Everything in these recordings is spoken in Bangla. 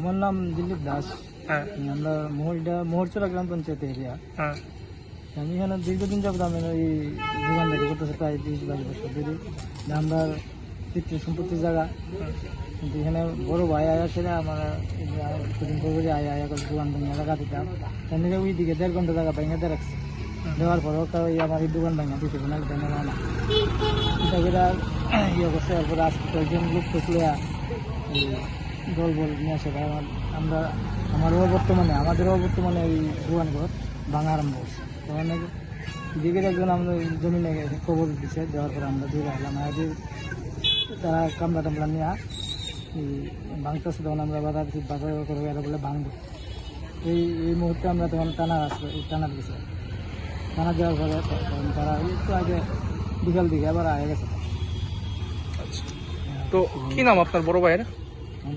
আমার নাম দিলীপ দাস। হ্যাঁ। আমরা মোহরডা মোহরচরা গ্রাম পঞ্চায়েত এরিয়া। হ্যাঁ। আমি এখানে দীর্ঘদিন যাবত আমি এই দোকানদারি করতেছি প্রায় বিশ বাইশ বছর ধরে। আমরা পিতৃ সম্পত্তির জায়গা। কিন্তু এখানে বড় ভাই আয়া ছিল আমার কিছুদিন পরে আয়া আয়া করে দোকান ভেঙে এলাকা দিতাম। তার ওই দিকে দেড় ঘণ্টা জায়গা ভেঙে দিয়ে রাখছে। দেওয়ার পরেও তাও এই আমার এই দোকান ভেঙে দিতে না নেওয়া না এটা করে ইয়ে করছে তারপরে আজকে কয়েকজন লোক দল বল নিয়ে আসে ভাই আমার আমরা আমারও বর্তমানে, আমাদেরও বর্তমানে এই ঘর ভাঙা আরম্ভ করছে তখন নাকি দিকে একজন আমরা জমিনে খবর দিচ্ছে দেওয়ার পরে আমরা দিয়ে রাখলাম আমাদের তারা কামলা টামলা নিয়ে ভাঙতেছে, তখন আমরা বাধা দিচ্ছি বাধা করে এরা বলে ভাঙবো। এই এই মুহূর্তে আমরা তখন টানা আসলো এই টানার গেছে টানা দেওয়ার পরে তখন তারা একটু আগে বিকাল দিকে আবার আগে গেছে। আচ্ছা। তো কি নাম আপনার বড় ভাইয়ের?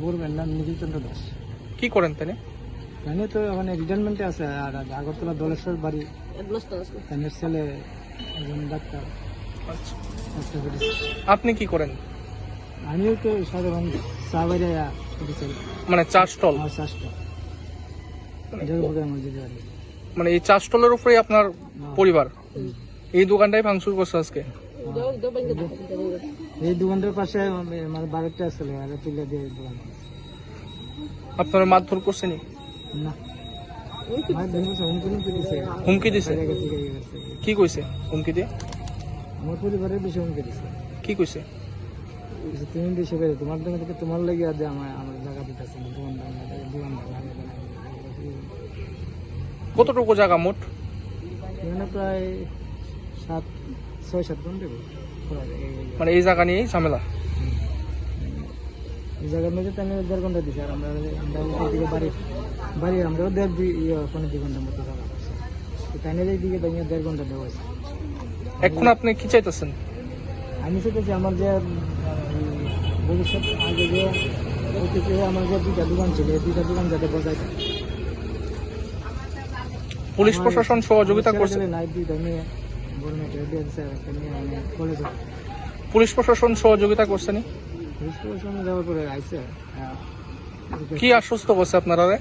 বলবেন নাম নিখিল চন্দ্র দাস। কি করেন তিনি? জানি তো মানে রিটায়ারমেন্টে আছে আর আগরতলা দলেশ্বর বাড়ি। তাদের ছেলে একজন ডাক্তার। আচ্ছা। করেছে। আপনি কি করেন? আমিও তো সাধারণ চা বাইরে মানে চা স্টল? জলপুরে মসজিদে বাড়ি মানে এই চা স্টলের উপরেই আপনার পরিবার? এই দোকানটাই ভাঙচুর করছে আজকে? এই দোকানটার পাশে আমার বাড়িটা ছিল আর তুলে দিয়ে দোকান আপনারা মারধর করছেনি না? হুমকি দিছে। কি কইছে? হুমকি দিয়ে? আমার পরিবারের বেশি হুমকি দিছে। কি কইছে? তুমি দেশে বেরো তোমার দোকান থেকে তোমার লেগে আছে আমার আমার জায়গা দিতেছে দোকান দোকান। কতটুকু জায়গা মোট? প্রায় সাত ছয় সাত ঘণ্টা মানে এই জায়গা নিয়েই ঝামেলা? এই জায়গার মধ্যে তাই দেড় ঘণ্টা দিছে আর আমরা আমরা উপর দিকে বাড়ি বাড়ি আমরাও দেড় দুই ইয়ে দুই ঘণ্টার মতো জায়গা তো দেড় ঘণ্টা দেওয়া হয়েছে এখন আপনি কি চাইতেছেন? আমি সেটাছি আমার যে ভবিষ্যৎ আগে যে আমার যে দুইটা দোকান ছিল এই দুইটা দোকান যাতে বজায় থাকে। পুলিশ প্রশাসন সহযোগিতা করছে। দুইটা মেয়ে দিয়ে দিছে আর একটা মেয়ে পুলিশ প্রশাসন সহযোগিতা করছেনি যাওয়ার পরে আইসে হ্যাঁ। কি আশ্বস্ত করছে আপনারা রে?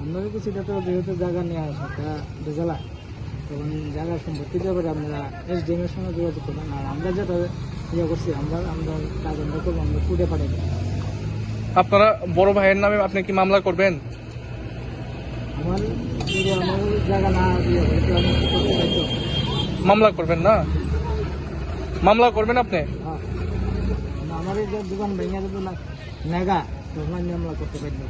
আমরা তো তো যেহেতু জায়গা নিয়ে আসা তা বেজালা তখন জায়গা সম্পত্তির ব্যাপারে আপনারা এস ডি এর সঙ্গে যোগাযোগ করবেন। আর আমরা যেটা ইয়ে করছি আমরা আমরা কাজ আমরা করব আমরা কুড়ে পাঠাই আপনারা বড় ভাইয়ের নামে আপনি কি মামলা করবেন? আমার যদি আমার জায়গা না ইয়ে হয় তো আমি কি করতে চাইতো মামলা করবেন না? মামলা করবেন আপনি? হ্যাঁ। আমার দোকান ভেঙে দেবো না আমি আমরা করতে পারব